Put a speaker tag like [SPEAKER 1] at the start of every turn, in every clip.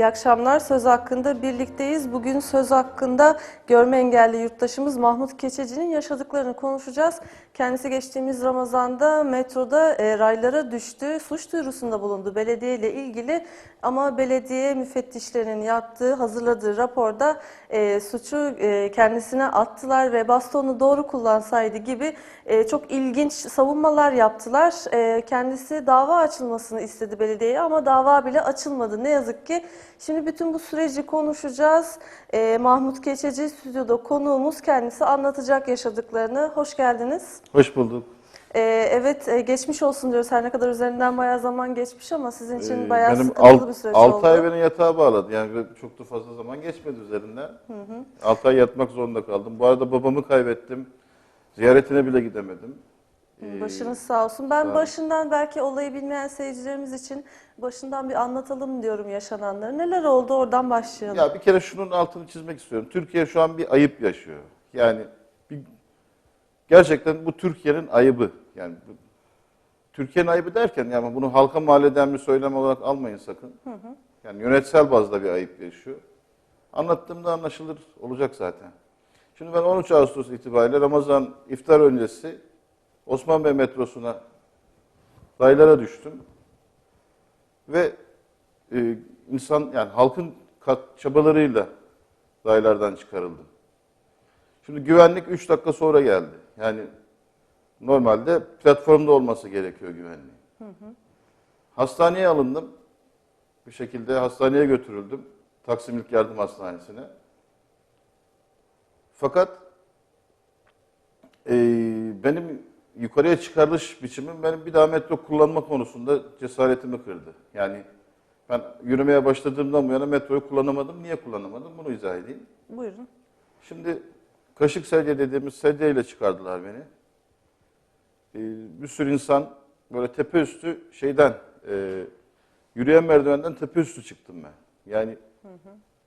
[SPEAKER 1] İyi akşamlar. Söz hakkında birlikteyiz. Bugün söz hakkında görme engelli yurttaşımız Mahmut Keçeci'nin yaşadıklarını konuşacağız. Kendisi geçtiğimiz Ramazan'da metroda e, raylara düştü. Suç duyurusunda bulundu belediye ile ilgili ama belediye müfettişlerinin yaptığı, hazırladığı raporda e, suçu e, kendisine attılar ve bastonu doğru kullansaydı gibi e, çok ilginç savunmalar yaptılar. E, kendisi dava açılmasını istedi belediyeye ama dava bile açılmadı ne yazık ki. Şimdi bütün bu süreci konuşacağız. E, Mahmut Keçeci stüdyoda konuğumuz kendisi anlatacak yaşadıklarını. Hoş geldiniz.
[SPEAKER 2] Hoş bulduk.
[SPEAKER 1] E, evet geçmiş olsun diyoruz. Her ne kadar üzerinden bayağı zaman geçmiş ama sizin için
[SPEAKER 2] Ee,
[SPEAKER 1] bayağı
[SPEAKER 2] Benim
[SPEAKER 1] sıkıntılı bir süreç
[SPEAKER 2] 6
[SPEAKER 1] oldu.
[SPEAKER 2] ay beni yatağa bağladı. Yani çok da fazla zaman geçmedi üzerinden. 6 ay yatmak zorunda kaldım. Bu arada babamı kaybettim. Ziyaretine bile gidemedim. Ee,
[SPEAKER 1] Başınız sağ olsun. Ben
[SPEAKER 2] sağ
[SPEAKER 1] başından belki olayı bilmeyen seyircilerimiz için başından bir anlatalım diyorum yaşananları. Neler oldu oradan başlayalım.
[SPEAKER 2] Ya bir kere şunun altını çizmek istiyorum. Türkiye şu an bir ayıp yaşıyor. Yani bir, gerçekten bu Türkiye'nin ayıbı. Yani bu- Türkiye'nin ayıbı derken yani bunu halka mal eden bir söylem olarak almayın sakın. Yani yönetsel bazda bir ayıp yaşıyor. Anlattığımda anlaşılır olacak zaten. Şimdi ben 13 Ağustos itibariyle Ramazan iftar öncesi Osman Bey metrosuna raylara düştüm. Ve e, insan yani halkın çabalarıyla raylardan çıkarıldım. Şimdi güvenlik 3 dakika sonra geldi. Yani normalde platformda olması gerekiyor güvenliği. Hastaneye alındım. Bir şekilde hastaneye götürüldüm. Taksim İlk Yardım Hastanesi'ne. Fakat e, benim yukarıya çıkarılış biçimim benim bir daha metro kullanma konusunda cesaretimi kırdı. Yani ben yürümeye başladığımdan bu yana metroyu kullanamadım. Niye kullanamadım? Bunu izah edeyim.
[SPEAKER 1] Buyurun.
[SPEAKER 2] Şimdi kaşık sedye dediğimiz sedyeyle çıkardılar beni. Ee, bir sürü insan böyle tepe üstü şeyden e, yürüyen merdivenden tepe üstü çıktım ben. Yani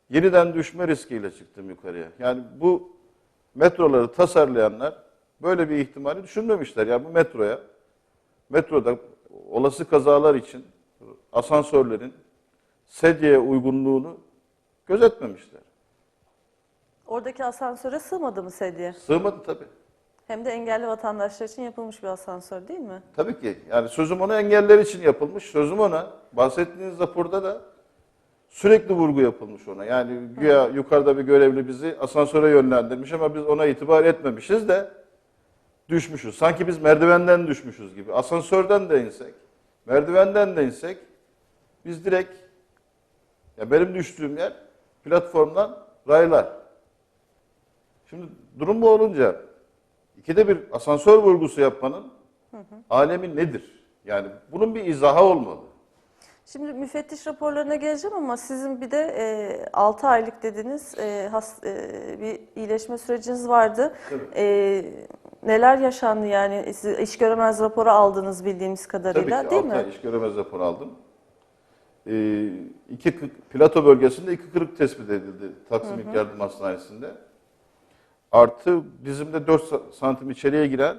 [SPEAKER 2] yeniden düşme riskiyle çıktım yukarıya. Yani bu metroları tasarlayanlar böyle bir ihtimali düşünmemişler. Yani bu metroya, metroda olası kazalar için asansörlerin sedyeye uygunluğunu gözetmemişler.
[SPEAKER 1] Oradaki asansöre sığmadı mı sedye?
[SPEAKER 2] Sığmadı tabii.
[SPEAKER 1] Hem de engelli vatandaşlar için yapılmış bir asansör değil mi?
[SPEAKER 2] Tabii ki. Yani sözüm ona engeller için yapılmış. Sözüm ona. Bahsettiğiniz raporda da sürekli vurgu yapılmış ona. Yani güya yukarıda bir görevli bizi asansöre yönlendirmiş ama biz ona itibar etmemişiz de düşmüşüz. Sanki biz merdivenden düşmüşüz gibi. Asansörden de insek, merdivenden de insek biz direkt ya benim düştüğüm yer platformdan raylar. Şimdi durum bu olunca ikide bir asansör vurgusu yapmanın alemi nedir? Yani bunun bir izahı olmalı.
[SPEAKER 1] Şimdi müfettiş raporlarına geleceğim ama sizin bir de e, 6 aylık dediniz e, has, e, bir iyileşme süreciniz vardı.
[SPEAKER 2] Tabii.
[SPEAKER 1] E, neler yaşandı yani siz iş göremez raporu aldınız bildiğimiz kadarıyla
[SPEAKER 2] Tabii ki
[SPEAKER 1] değil
[SPEAKER 2] 6
[SPEAKER 1] mi?
[SPEAKER 2] ay iş göremez rapor aldım. Ee, iki, plato bölgesinde iki kırık tespit edildi Taksim İlk Yardım Hastanesi'nde. Artı dizimde 4 sa- santim içeriye giren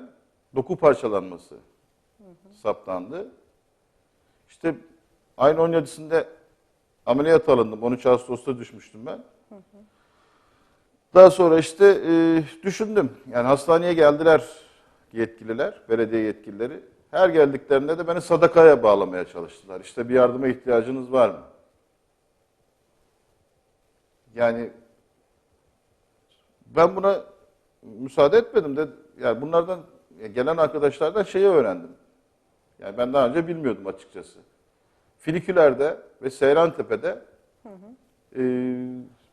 [SPEAKER 2] doku parçalanması saptandı. İşte ayın 17'sinde ameliyat alındım. 13 Ağustos'ta düşmüştüm ben. Daha sonra işte e, düşündüm. Yani hastaneye geldiler yetkililer, belediye yetkilileri. Her geldiklerinde de beni sadakaya bağlamaya çalıştılar. İşte bir yardıma ihtiyacınız var mı? Yani ben buna müsaade etmedim de yani bunlardan gelen arkadaşlardan şeyi öğrendim. Yani ben daha önce bilmiyordum açıkçası. Filikülerde ve Seyrantepe'de e,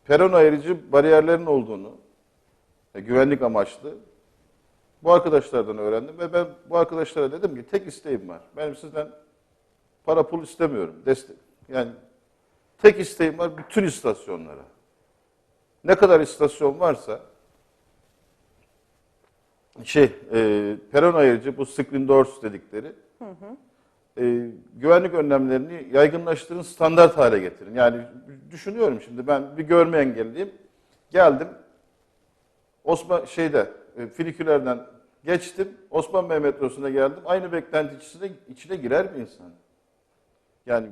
[SPEAKER 2] peron ayırıcı bariyerlerin olduğunu, e, güvenlik amaçlı bu arkadaşlardan öğrendim ve ben bu arkadaşlara dedim ki tek isteğim var. Benim sizden para pul istemiyorum. Destek. Yani tek isteğim var bütün istasyonlara. Ne kadar istasyon varsa şey e, peron ayırıcı bu screen doors dedikleri e, güvenlik önlemlerini yaygınlaştırın, standart hale getirin. Yani düşünüyorum şimdi ben bir görme engelliyim. Geldim Osman şeyde e, filikülerden geçtim. Osman Bey metrosuna geldim. Aynı beklenti içine, içine girer mi insan? Yani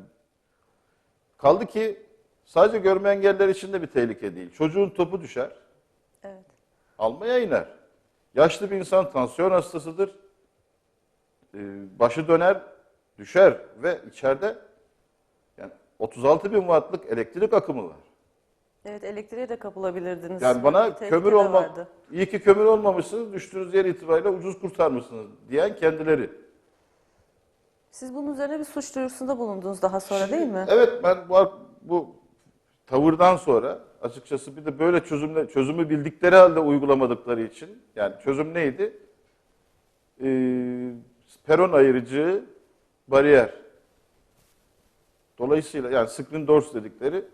[SPEAKER 2] kaldı ki sadece görme engelliler için de bir tehlike değil. Çocuğun topu düşer,
[SPEAKER 1] Evet.
[SPEAKER 2] almaya iner. Yaşlı bir insan tansiyon hastasıdır. Ee, başı döner, düşer ve içeride yani 36 bin wattlık elektrik akımı var.
[SPEAKER 1] Evet elektriğe de kapılabilirdiniz.
[SPEAKER 2] Yani bana
[SPEAKER 1] tehlike
[SPEAKER 2] kömür
[SPEAKER 1] de
[SPEAKER 2] olmak,
[SPEAKER 1] vardı.
[SPEAKER 2] iyi ki kömür olmamışsınız, düştüğünüz yer itibariyle ucuz kurtarmışsınız diyen kendileri.
[SPEAKER 1] Siz bunun üzerine bir suç duyurusunda bulundunuz daha sonra değil mi?
[SPEAKER 2] Evet ben bu, bu tavırdan sonra açıkçası bir de böyle çözümle, çözümü bildikleri halde uygulamadıkları için yani çözüm neydi? Ee, peron ayırıcı bariyer. Dolayısıyla yani screen doors dedikleri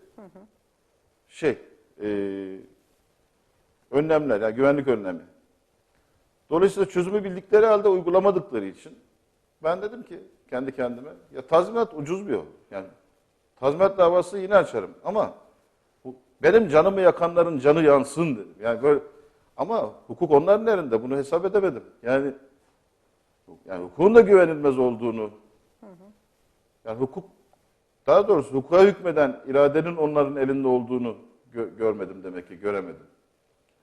[SPEAKER 2] şey e, önlemler yani güvenlik önlemi. Dolayısıyla çözümü bildikleri halde uygulamadıkları için ben dedim ki kendi kendime ya tazminat ucuz bir yol. Yani tazminat davası yine açarım ama bu benim canımı yakanların canı yansın dedim. Yani böyle ama hukuk onların elinde bunu hesap edemedim. Yani yani hukukun da güvenilmez olduğunu yani hukuk daha doğrusu hukuka hükmeden iradenin onların elinde olduğunu gö- görmedim demek ki göremedim.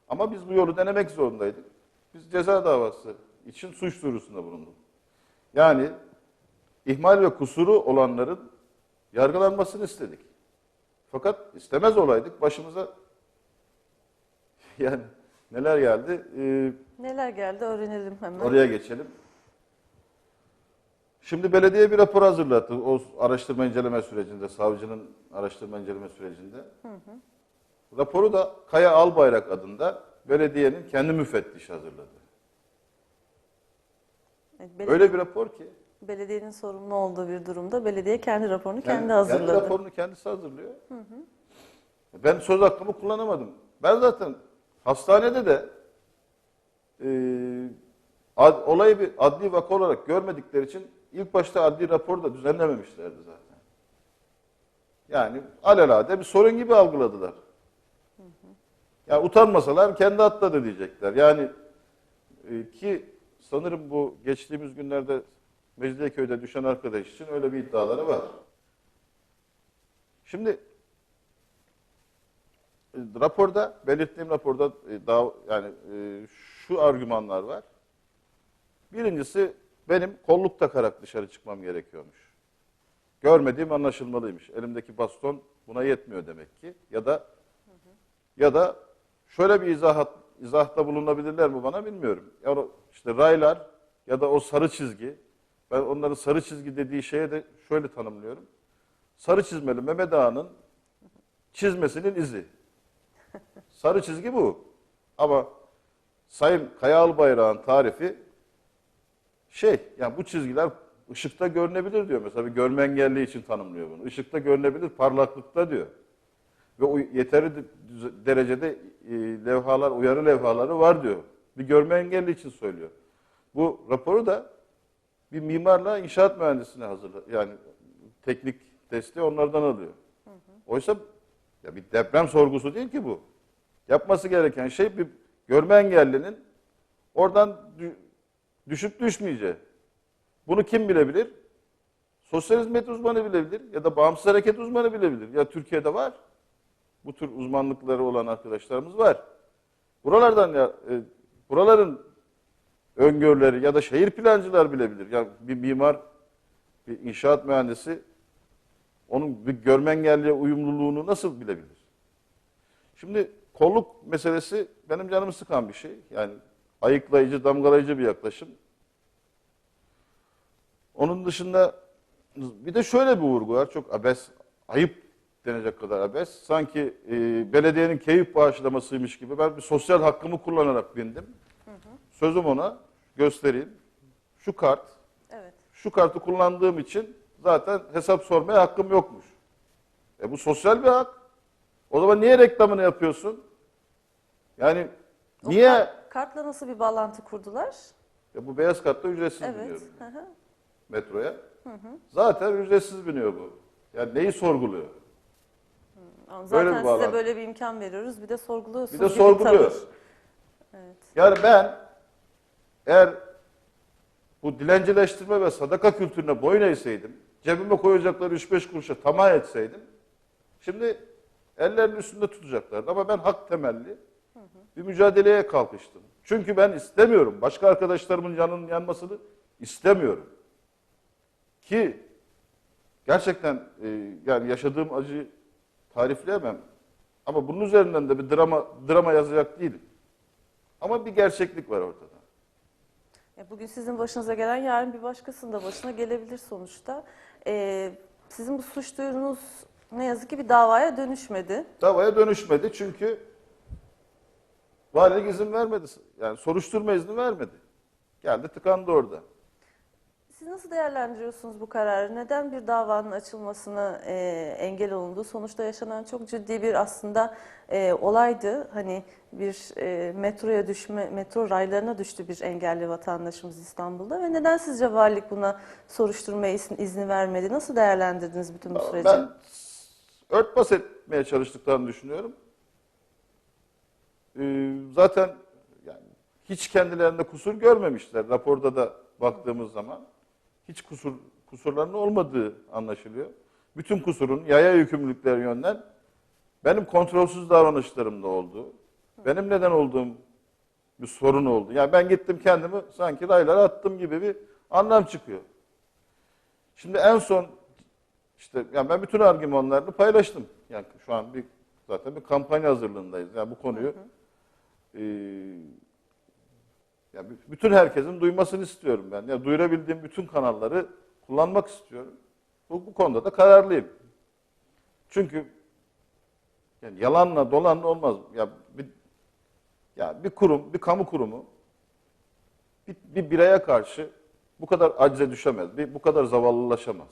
[SPEAKER 2] Ama biz bu yolu denemek zorundaydık. Biz ceza davası için suç duyurusunda bulunduk. Yani ihmal ve kusuru olanların yargılanmasını istedik. Fakat istemez olaydık başımıza yani neler geldi Ee,
[SPEAKER 1] Neler geldi öğrenelim hemen.
[SPEAKER 2] oraya geçelim. Şimdi belediye bir rapor hazırlattı o araştırma inceleme sürecinde, savcının araştırma inceleme sürecinde. Raporu da Kaya Albayrak adında belediyenin kendi müfettişi hazırladı.
[SPEAKER 1] Evet, bel-
[SPEAKER 2] Öyle bir rapor ki
[SPEAKER 1] Belediyenin sorumlu olduğu bir durumda belediye kendi raporunu kendi,
[SPEAKER 2] Kendi,
[SPEAKER 1] hazırladı.
[SPEAKER 2] Kendi raporunu kendisi hazırlıyor. Ben söz hakkımı kullanamadım. Ben zaten hastanede de e, ad- olayı bir adli vaka olarak görmedikleri için ilk başta adli rapor da düzenlememişlerdi zaten. Yani alelade bir sorun gibi algıladılar. Yani utanmasalar kendi atladı diyecekler. Yani e, ki sanırım bu geçtiğimiz günlerde Mecidiyeköy'de düşen arkadaş için öyle bir iddiaları var. Şimdi e, raporda belirttiğim raporda e, daha yani e, şu argümanlar var. Birincisi benim kolluk takarak dışarı çıkmam gerekiyormuş. Görmediğim anlaşılmalıymış. Elimdeki baston buna yetmiyor demek ki. Ya da ya da şöyle bir izahat, izahta bulunabilirler mi bana bilmiyorum. Yani işte raylar ya da o sarı çizgi, ben onların sarı çizgi dediği şeye de şöyle tanımlıyorum. Sarı çizmeli Mehmet Ağa'nın çizmesinin izi. Sarı çizgi bu. Ama Sayın Kaya Albayrak'ın tarifi şey, yani bu çizgiler ışıkta görünebilir diyor. Mesela bir görme engelli için tanımlıyor bunu. Işıkta görünebilir, parlaklıkta diyor. Ve o düze- derecede e, levhalar, uyarı levhaları var diyor. Bir görme engelli için söylüyor. Bu raporu da bir mimarla inşaat mühendisine hazırla yani teknik desteği onlardan alıyor. Oysa ya bir deprem sorgusu değil ki bu. Yapması gereken şey bir görme engellinin oradan düşüp düşmeyeceği. Bunu kim bilebilir? Sosyal hizmet uzmanı bilebilir ya da bağımsız hareket uzmanı bilebilir. Ya Türkiye'de var. Bu tür uzmanlıkları olan arkadaşlarımız var. Buralardan ya e, buraların öngörüleri ya da şehir plancılar bilebilir. Yani bir mimar, bir inşaat mühendisi onun bir görme engelliye uyumluluğunu nasıl bilebilir? Şimdi kolluk meselesi benim canımı sıkan bir şey. Yani ayıklayıcı, damgalayıcı bir yaklaşım. Onun dışında bir de şöyle bir vurgu var. Çok abes, ayıp denecek kadar abes. Sanki e, belediyenin keyif bağışlamasıymış gibi ben bir sosyal hakkımı kullanarak bindim. Sözüm ona göstereyim. Şu kart,
[SPEAKER 1] Evet.
[SPEAKER 2] şu kartı kullandığım için zaten hesap sormaya hakkım yokmuş. E bu sosyal bir hak. O zaman niye reklamını yapıyorsun? Yani
[SPEAKER 1] O
[SPEAKER 2] niye?
[SPEAKER 1] kart- kartla nasıl bir bağlantı kurdular?
[SPEAKER 2] Ya bu beyaz kartta ücretsiz
[SPEAKER 1] Evet.
[SPEAKER 2] biniyorum
[SPEAKER 1] hı hı.
[SPEAKER 2] metroya. Zaten ücretsiz biniyor bu. Yani neyi sorguluyor? Böyle
[SPEAKER 1] Zaten
[SPEAKER 2] bir
[SPEAKER 1] size
[SPEAKER 2] bağlantı.
[SPEAKER 1] böyle bir imkan veriyoruz. Bir de sorguluyorsunuz.
[SPEAKER 2] Bir de sorguluyor.
[SPEAKER 1] tavır. Evet.
[SPEAKER 2] Yani ben eğer bu dilencileştirme ve sadaka kültürüne boyun eğseydim, cebime koyacakları 3-5 kuruşa tamah etseydim, şimdi ellerinin üstünde tutacaklardı. Ama ben hak temelli bir mücadeleye kalkıştım. Çünkü ben istemiyorum. Başka arkadaşlarımın canının yanmasını istemiyorum. Ki gerçekten e, yani yaşadığım acıyı tarifleyemem. Ama bunun üzerinden de bir drama drama yazacak değilim. Ama bir gerçeklik var ortada.
[SPEAKER 1] E, Bugün sizin başınıza gelen yarın bir başkasının da başına gelebilir sonuçta. E, sizin bu suç duyurunuz ne yazık ki bir davaya dönüşmedi.
[SPEAKER 2] Davaya dönüşmedi çünkü valilik izin vermedi. Yani soruşturma izni vermedi. Geldi tıkandı orada.
[SPEAKER 1] Siz nasıl değerlendiriyorsunuz bu kararı? Neden bir davanın açılmasına e, engel olundu? Sonuçta yaşanan çok ciddi bir aslında e, olaydı. Hani bir e, metroya düşme, metro raylarına düştü bir engelli vatandaşımız İstanbul'da ve neden sizce valilik buna soruşturma izni, izni vermedi? Nasıl değerlendirdiniz bütün bu süreci?
[SPEAKER 2] Ben örtbas etmeye çalıştıklarını düşünüyorum. Ee, zaten yani hiç kendilerinde kusur görmemişler. Raporda da baktığımız zaman hiç kusur kusurlarının olmadığı anlaşılıyor. Bütün kusurun yaya yükümlülükleri yönden benim kontrolsüz davranışlarımda oldu. Benim neden olduğum bir sorun oldu. Yani ben gittim kendimi sanki raylara attım gibi bir anlam çıkıyor. Şimdi en son işte yani ben bütün argümanlarını paylaştım. Yani şu an bir zaten bir kampanya hazırlığındayız. Yani bu konuyu eee yani b- bütün herkesin duymasını istiyorum ben. Yani duyurabildiğim bütün kanalları kullanmak istiyorum. Bu, bu konuda da kararlıyım. Çünkü yani yalanla dolanla olmaz. Ya bir ya bir kurum, bir kamu kurumu bir, bir bireye karşı bu kadar acize düşemez. Bir, bu kadar zavallılaşamaz.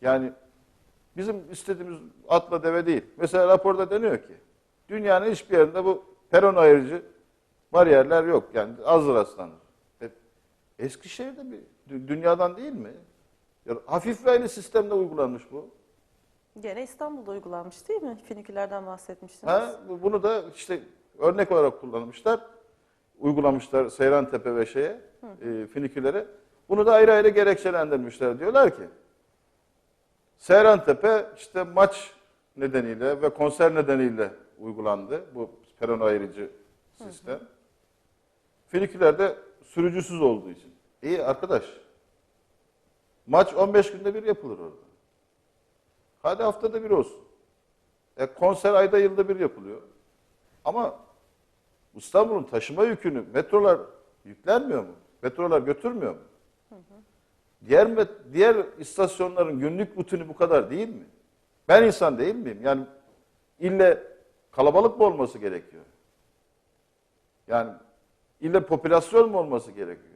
[SPEAKER 2] Yani bizim istediğimiz atla deve değil. Mesela raporda deniyor ki dünyanın hiçbir yerinde bu peron ayırıcı bariyerler yok. Yani az rastlanır. E, Eskişehir'de bir dü- dünyadan değil mi? Ya, hafif raylı sistemde uygulanmış bu.
[SPEAKER 1] Gene İstanbul'da uygulanmış değil mi? Finikülerden bahsetmiştiniz.
[SPEAKER 2] Ha, bu- bunu da işte örnek olarak kullanmışlar. Uygulamışlar Seyrantepe ve şeye, e, finikülere. Bunu da ayrı ayrı gerekçelendirmişler. Diyorlar ki Seyrantepe işte maç nedeniyle ve konser nedeniyle uygulandı bu peron ayrıcı sistem. Finikülerde sürücüsüz olduğu için. İyi arkadaş. Maç 15 günde bir yapılır orada. Hadi haftada bir olsun. E, konser ayda yılda bir yapılıyor. Ama İstanbul'un taşıma yükünü metrolar yüklenmiyor mu? Metrolar götürmüyor mu? Diğer met- diğer istasyonların günlük rutini bu kadar değil mi? Ben insan değil miyim? Yani ille kalabalık mı olması gerekiyor? Yani ille popülasyon mu olması gerekiyor?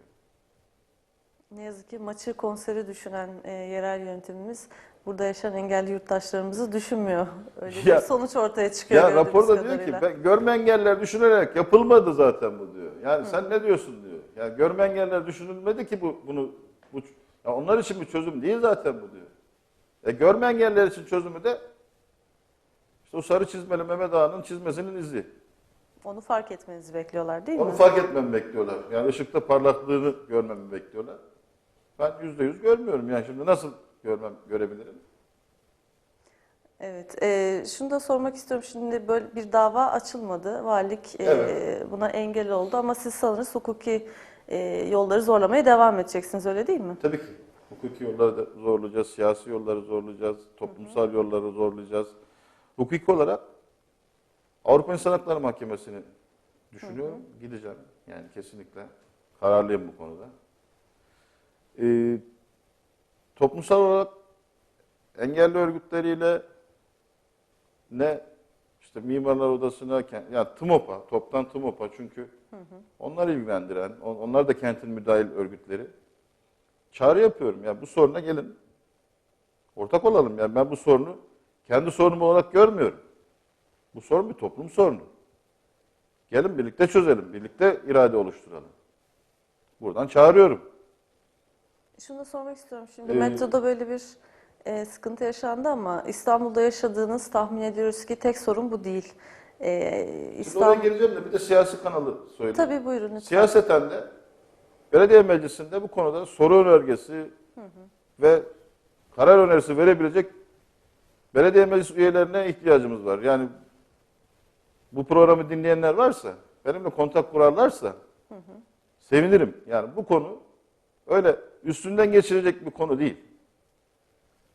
[SPEAKER 1] Ne yazık ki maçı konseri düşünen e, yerel yönetimimiz burada yaşayan engelli yurttaşlarımızı düşünmüyor. Öyle
[SPEAKER 2] Ya-
[SPEAKER 1] bir sonuç ortaya çıkıyor.
[SPEAKER 2] Ya raporda diyor ki ben, görme engeller düşünülerek yapılmadı zaten bu diyor. Yani sen ne diyorsun diyor. Yani görme engeller düşünülmedi ki bu bunu bu ya onlar için bir çözüm değil zaten bu diyor. E görme engeller için çözümü de işte o sarı çizmeli Mehmet Ağa'nın çizmesinin izi.
[SPEAKER 1] Onu fark etmenizi bekliyorlar değil
[SPEAKER 2] Onu
[SPEAKER 1] mi?
[SPEAKER 2] fark etmemi bekliyorlar. Yani ışıkta parlaklığını görmemi bekliyorlar. Ben yüzde yüz görmüyorum. Yani şimdi nasıl görmem görebilirim?
[SPEAKER 1] Evet, e, şunu da sormak istiyorum. Şimdi böyle bir dava açılmadı. Valilik e,
[SPEAKER 2] Evet.
[SPEAKER 1] buna engel oldu ama siz sanırız hukuki e, yolları zorlamaya devam edeceksiniz öyle değil mi?
[SPEAKER 2] Tabii ki. Hukuki yolları da zorlayacağız, siyasi yolları zorlayacağız, toplumsal yolları zorlayacağız. Hukuki olarak Avrupa İnsan Hakları Mahkemesi'ni düşünüyorum. Gideceğim. Yani kesinlikle kararlıyım bu konuda. Ee, toplumsal olarak engelli örgütleriyle ne işte Mimarlar Odası'na, kent- yani TMOP'a, toptan TMOP'a çünkü onlar ilgilendiren, on- onlar da kentin müdahil örgütleri. Çağrı yapıyorum. Yani bu soruna gelin. Ortak olalım. Yani ben bu sorunu kendi sorunum olarak görmüyorum. Bu sorun bir toplum sorunu. Gelin birlikte çözelim. Birlikte irade oluşturalım. Buradan çağırıyorum.
[SPEAKER 1] Şunu da sormak istiyorum. Şimdi
[SPEAKER 2] Ee,
[SPEAKER 1] metroda böyle bir e, sıkıntı yaşandı ama İstanbul'da yaşadığınız tahmin ediyoruz ki tek sorun bu değil. E,
[SPEAKER 2] Şimdi oraya
[SPEAKER 1] İstanbul...
[SPEAKER 2] gireceğim de bir de siyasi kanalı söyleyeyim.
[SPEAKER 1] Tabii buyurun lütfen.
[SPEAKER 2] Siyaseten de belediye meclisinde bu konuda soru önergesi ve karar önerisi verebilecek belediye meclis üyelerine ihtiyacımız var. Yani bu programı dinleyenler varsa, benimle kontak kurarlarsa sevinirim. Yani bu konu öyle üstünden geçirecek bir konu değil.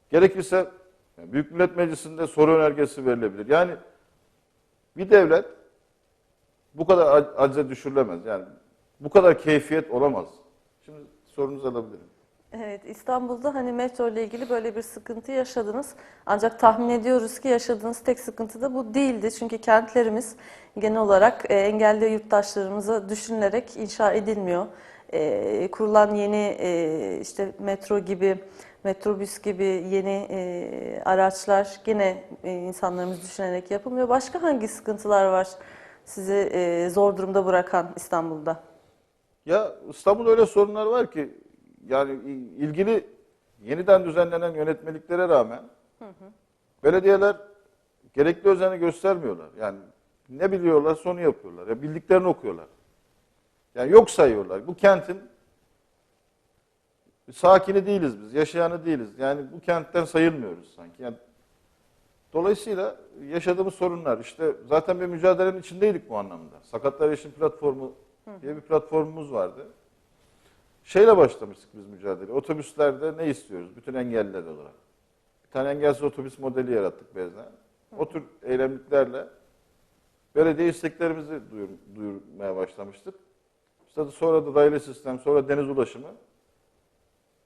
[SPEAKER 2] Gerekirse yani Büyük Millet Meclisi'nde soru önergesi verilebilir. Yani bir devlet bu kadar ac- acize düşürülemez. Yani bu kadar keyfiyet olamaz. Şimdi sorunuzu alabilirim.
[SPEAKER 1] Evet, İstanbul'da hani metro ile ilgili böyle bir sıkıntı yaşadınız. Ancak tahmin ediyoruz ki yaşadığınız tek sıkıntı da bu değildi. Çünkü kentlerimiz genel olarak e, engelli yurttaşlarımıza düşünülerek inşa edilmiyor. E, kurulan yeni e, işte metro gibi, metrobüs gibi yeni araçlar gene insanlarımız düşünerek yapılmıyor. Başka hangi sıkıntılar var sizi zor durumda bırakan İstanbul'da?
[SPEAKER 2] Ya İstanbul'da öyle sorunlar var ki yani ilgili yeniden düzenlenen yönetmeliklere rağmen belediyeler gerekli özeni göstermiyorlar. Yani ne biliyorlar onu yapıyorlar. Ya bildiklerini okuyorlar. Yani yok sayıyorlar. Bu kentin sakini değiliz biz, yaşayanı değiliz. Yani bu kentten sayılmıyoruz sanki. Yani dolayısıyla yaşadığımız sorunlar işte zaten bir mücadelenin içindeydik bu anlamda. Sakatlar Erişim Platformu diye bir platformumuz vardı. Şeyle başlamıştık biz mücadele. Otobüslerde ne istiyoruz? Bütün engelliler olarak. Bir tane engelsiz otobüs modeli yarattık bezden. O tür eylemliklerle belediye isteklerimizi duyur, duyurmaya başlamıştık. İşte sonra da raylı sistem, sonra deniz ulaşımı.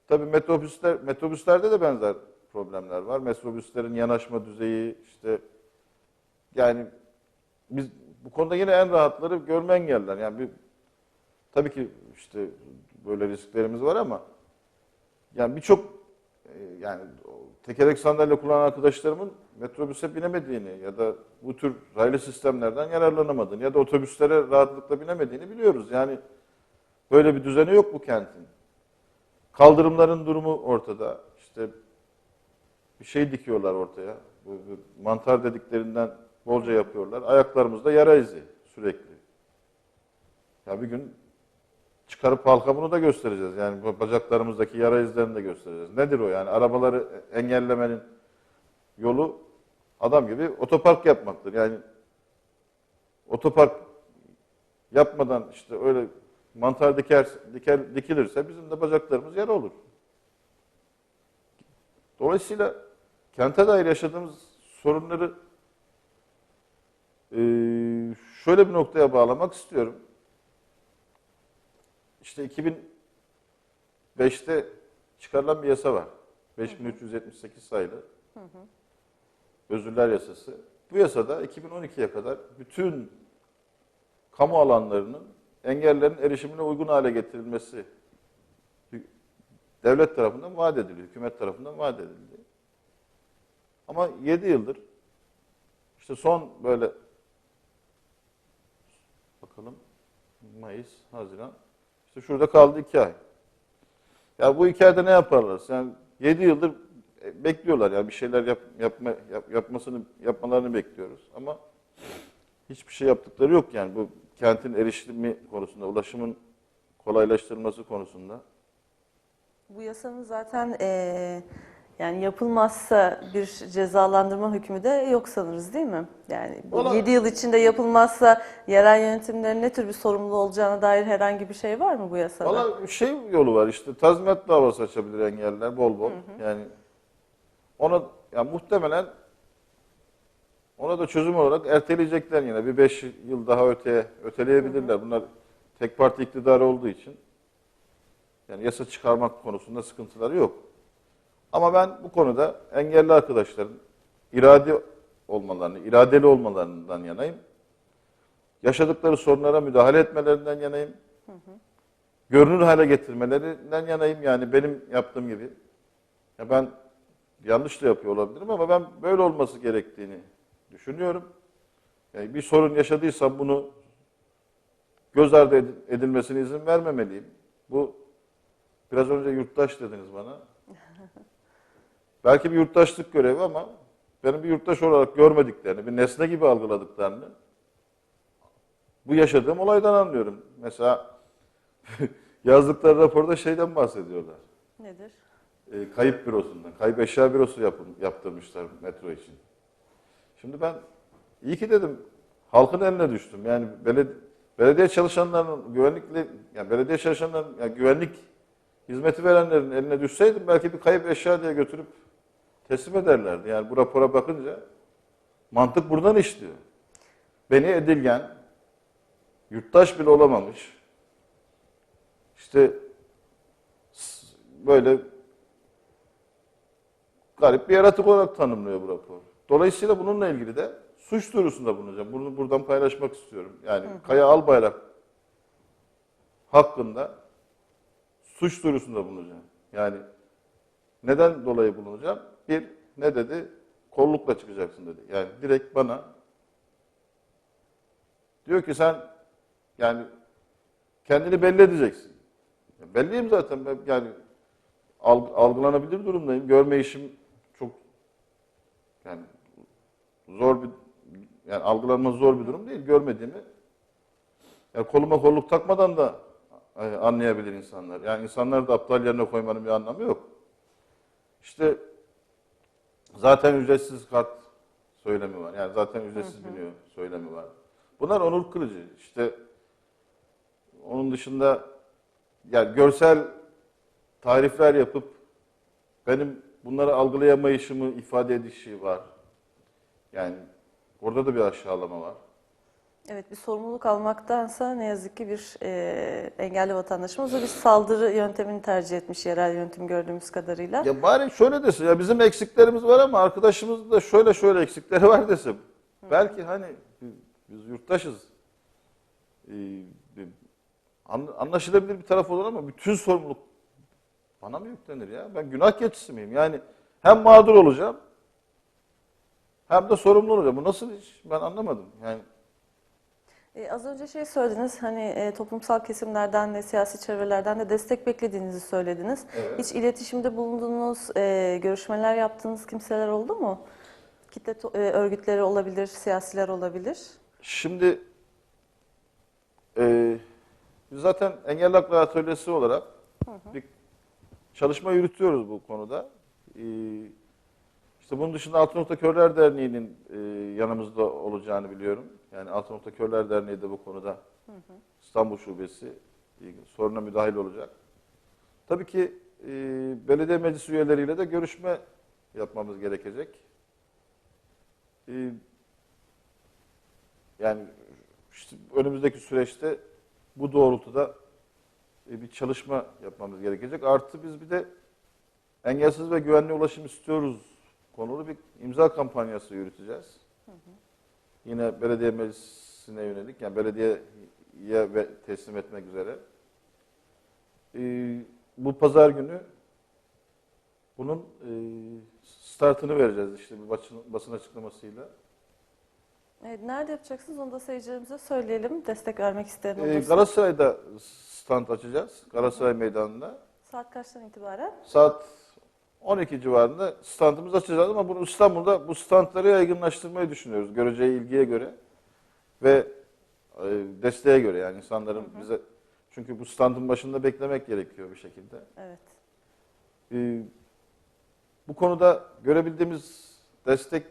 [SPEAKER 2] Tabii metrobüsler, metrobüslerde de benzer problemler var. Metrobüslerin yanaşma düzeyi işte yani biz bu konuda yine en rahatları görme engeller. Yani bir tabii ki işte böyle risklerimiz var ama yani birçok e, yani tekerlek sandalye kullanan arkadaşlarımın metrobüse binemediğini ya da bu tür raylı sistemlerden yararlanamadığını ya da otobüslere rahatlıkla binemediğini biliyoruz. Yani böyle bir düzeni yok bu kentin. Kaldırımların durumu ortada. İşte bir şey dikiyorlar ortaya. Mantar dediklerinden bolca yapıyorlar. Ayaklarımızda yara izi sürekli. Ya bir gün çıkarıp halka bunu da göstereceğiz. Yani bacaklarımızdaki yara izlerini de göstereceğiz. Nedir o yani? Arabaları engellemenin yolu adam gibi otopark yapmaktır. Yani otopark yapmadan işte öyle mantar diker, diker dikilirse bizim de bacaklarımız yara olur. Dolayısıyla kente dair yaşadığımız sorunları şöyle bir noktaya bağlamak istiyorum. İşte 2005'te çıkarılan bir yasa var. 5378 sayılı. Özürler yasası. Bu yasada 2012'ye kadar bütün kamu alanlarının engellerin erişimine uygun hale getirilmesi devlet tarafından vaat edildi, hükümet tarafından vaat edildi. Ama 7 yıldır işte son böyle bakalım Mayıs, Haziran işte şurada kaldı 2 ay. Ya bu iki ayda ne yaparlar? Yani 7 yıldır e, bekliyorlar ya bir şeyler yap, yapma, yap- yapmasını yapmalarını bekliyoruz ama hiçbir şey yaptıkları yok yani bu kentin erişimi konusunda, ulaşımın kolaylaştırılması konusunda.
[SPEAKER 1] Bu yasanın zaten eee, yani yapılmazsa bir cezalandırma hükmü de yok sanırız değil mi? Yani bu
[SPEAKER 2] Valla-
[SPEAKER 1] 7 yıl içinde yapılmazsa yerel yönetimlerin ne tür bir sorumluluğu olacağına dair herhangi bir şey var mı bu yasada?
[SPEAKER 2] Valla şey yolu var işte tazminat davası açabilir engelliler bol bol. Yani ona ya muhtemelen ona da çözüm olarak erteleyecekler yine bir beş yıl daha öteye öteleyebilirler. Bunlar tek parti iktidarı olduğu için yani yasa çıkarmak konusunda sıkıntıları yok. Ama ben bu konuda engelli arkadaşların irade olmalarını, iradeli olmalarından yanayım. Yaşadıkları sorunlara müdahale etmelerinden yanayım görünür hale getirmelerinden yanayım yani benim yaptığım gibi. Ya ben yanlış da yapıyor olabilirim ama ben böyle olması gerektiğini düşünüyorum. Yani bir sorun yaşadıysam bunu göz ardı ed- edilmesine izin vermemeliyim. Bu biraz önce yurttaş dediniz bana. Belki bir yurttaşlık görevi ama benim bir yurttaş olarak görmediklerini, bir nesne gibi algıladıklarını bu yaşadığım olaydan anlıyorum. Mesela yazdıkları raporda şeyden bahsediyorlar.
[SPEAKER 1] Nedir?
[SPEAKER 2] e, kayıp bürosundan, kayıp eşya bürosu yapın, yaptırmışlar metro için. Şimdi ben iyi ki dedim halkın eline düştüm. Yani belediye, belediye çalışanlarının güvenlikle yani belediye çalışanların yani güvenlik hizmeti verenlerin eline düşseydim belki bir kayıp eşya diye götürüp teslim ederlerdi. Yani bu rapora bakınca mantık buradan işliyor. Beni edilgen, yurttaş bile olamamış, işte böyle garip bir yaratık olarak tanımlıyor bu rapor. Dolayısıyla bununla ilgili de suç duyurusunda bulunacağım. Bunu buradan paylaşmak istiyorum. Yani Kaya Albayrak hakkında suç duyurusunda bulunacağım. Yani neden dolayı bulunacağım? Bir, ne dedi? Kollukla çıkacaksın dedi. Yani direkt bana diyor ki sen yani kendini belli edeceksin. Ya belliyim zaten ben yani alg- algılanabilir durumdayım. Görme işim çok yani zor bir yani algılanması zor bir durum değil. Görmediğimi yani koluma kolluk takmadan da e, anlayabilir insanlar. Yani insanları da aptal yerine koymanın bir anlamı yok. İşte zaten ücretsiz kart söylemi var. Yani zaten ücretsiz biniyor söylemi var. Bunlar onur kırıcı. İşte onun dışında yani görsel tarifler yapıp benim bunları algılayamayışımı ifade edişi var. Yani orada da bir aşağılama var.
[SPEAKER 1] Evet bir sorumluluk almaktansa ne yazık ki bir e, engelli vatandaşımız da bir saldırı yöntemini tercih etmiş yerel yönetim gördüğümüz kadarıyla.
[SPEAKER 2] Ya bari şöyle desin ya bizim eksiklerimiz var ama arkadaşımız da şöyle şöyle eksikleri var desin. Belki hani biz yurttaşız. Ee, anlaşılabilir bir taraf olur ama bütün sorumluluk bana mı yüklenir ya? Ben günah keçisi miyim? Yani hem mağdur olacağım hem de sorumlu olacağım. Bu nasıl iş? Ben anlamadım. Yani
[SPEAKER 1] E, az önce şey söylediniz hani e, toplumsal kesimlerden de siyasi çevrelerden de destek beklediğinizi söylediniz.
[SPEAKER 2] Evet.
[SPEAKER 1] Hiç iletişimde bulunduğunuz, e, görüşmeler yaptığınız kimseler oldu mu? Kitle e, örgütleri olabilir, siyasiler olabilir.
[SPEAKER 2] Şimdi e, biz zaten Engelli Hakları Atölyesi olarak bir çalışma yürütüyoruz bu konuda. E, işte bunun dışında Altı Nokta Körler Derneği'nin e, yanımızda olacağını biliyorum. Yani Altı Nokta Körler Derneği de bu konuda İstanbul Şubesi soruna müdahil olacak. Tabii ki e, belediye meclis üyeleriyle de görüşme yapmamız gerekecek. E, yani işte önümüzdeki süreçte bu doğrultuda e, bir çalışma yapmamız gerekecek. Artı biz bir de engelsiz ve güvenli ulaşım istiyoruz konulu bir imza kampanyası yürüteceğiz. Yine belediye meclisine yönelik, yani belediyeye ve teslim etmek üzere. E, bu pazar günü bunun e, startını vereceğiz işte bir basın, basın açıklamasıyla.
[SPEAKER 1] Evet, nerede yapacaksınız onu da seyircilerimize söyleyelim. Destek vermek isteyen
[SPEAKER 2] Ee,
[SPEAKER 1] olursa.
[SPEAKER 2] Galatasaray'da stand açacağız. Galatasaray Meydanı'nda.
[SPEAKER 1] Saat kaçtan itibaren?
[SPEAKER 2] Saat 12 civarında standımızı açacağız ama bunu İstanbul'da bu standları yaygınlaştırmayı düşünüyoruz. Göreceği ilgiye göre ve e, desteğe göre yani insanların bize çünkü bu standın başında beklemek gerekiyor bir şekilde.
[SPEAKER 1] Evet.
[SPEAKER 2] Ee, bu konuda görebildiğimiz destek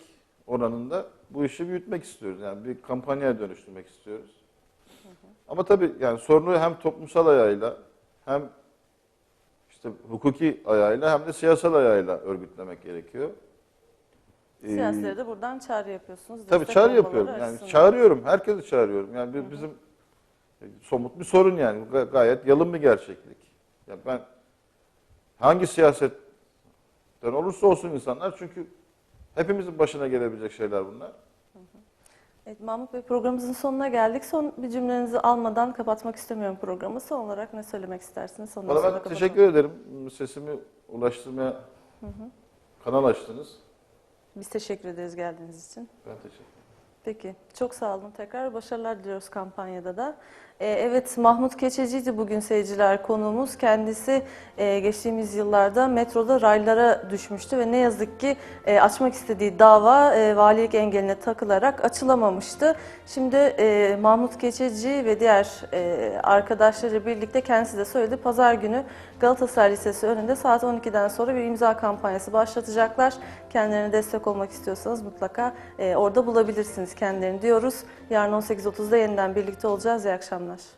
[SPEAKER 2] oranında bu işi büyütmek istiyoruz. Yani bir kampanyaya dönüştürmek istiyoruz. Ama tabii yani sorunu hem toplumsal ayağıyla hem işte hukuki ayağıyla hem de siyasal ayağıyla örgütlemek gerekiyor. Ee,
[SPEAKER 1] Siyasilere de buradan çağrı yapıyorsunuz.
[SPEAKER 2] Tabii
[SPEAKER 1] destek
[SPEAKER 2] çağrı yapıyorum. Yani
[SPEAKER 1] açısından.
[SPEAKER 2] çağırıyorum. Herkesi çağırıyorum. Yani bi- bizim e, somut bir sorun yani. Ga- Gayet yalın bir gerçeklik. Ya ben hangi siyasetten olursa olsun insanlar çünkü hepimizin başına gelebilecek şeyler bunlar.
[SPEAKER 1] Evet, Mahmut Bey programımızın sonuna geldik. Son bir cümlenizi almadan kapatmak istemiyorum programı. Son olarak ne söylemek istersiniz? Ondan
[SPEAKER 2] Valla ben
[SPEAKER 1] kapatalım.
[SPEAKER 2] teşekkür ederim. Sesimi ulaştırmaya kanal açtınız.
[SPEAKER 1] Biz teşekkür ederiz geldiğiniz için.
[SPEAKER 2] Ben teşekkür ederim.
[SPEAKER 1] Peki, çok sağ olun tekrar. Başarılar diliyoruz kampanyada da. Ee, Evet, Mahmut Keçeci'ydi bugün seyirciler konuğumuz. Kendisi e, geçtiğimiz yıllarda metroda raylara düşmüştü ve ne yazık ki e, açmak istediği dava e, valilik engeline takılarak açılamamıştı. Şimdi e, Mahmut Keçeci ve diğer e, arkadaşları birlikte kendisi de söyledi. Pazar günü Galatasaray Lisesi önünde saat 12'den sonra bir imza kampanyası başlatacaklar. Kendilerine destek olmak istiyorsanız mutlaka e, orada bulabilirsiniz kendilerini diyoruz. Yarın 18.30'da yeniden birlikte olacağız. İyi akşamlar. μας.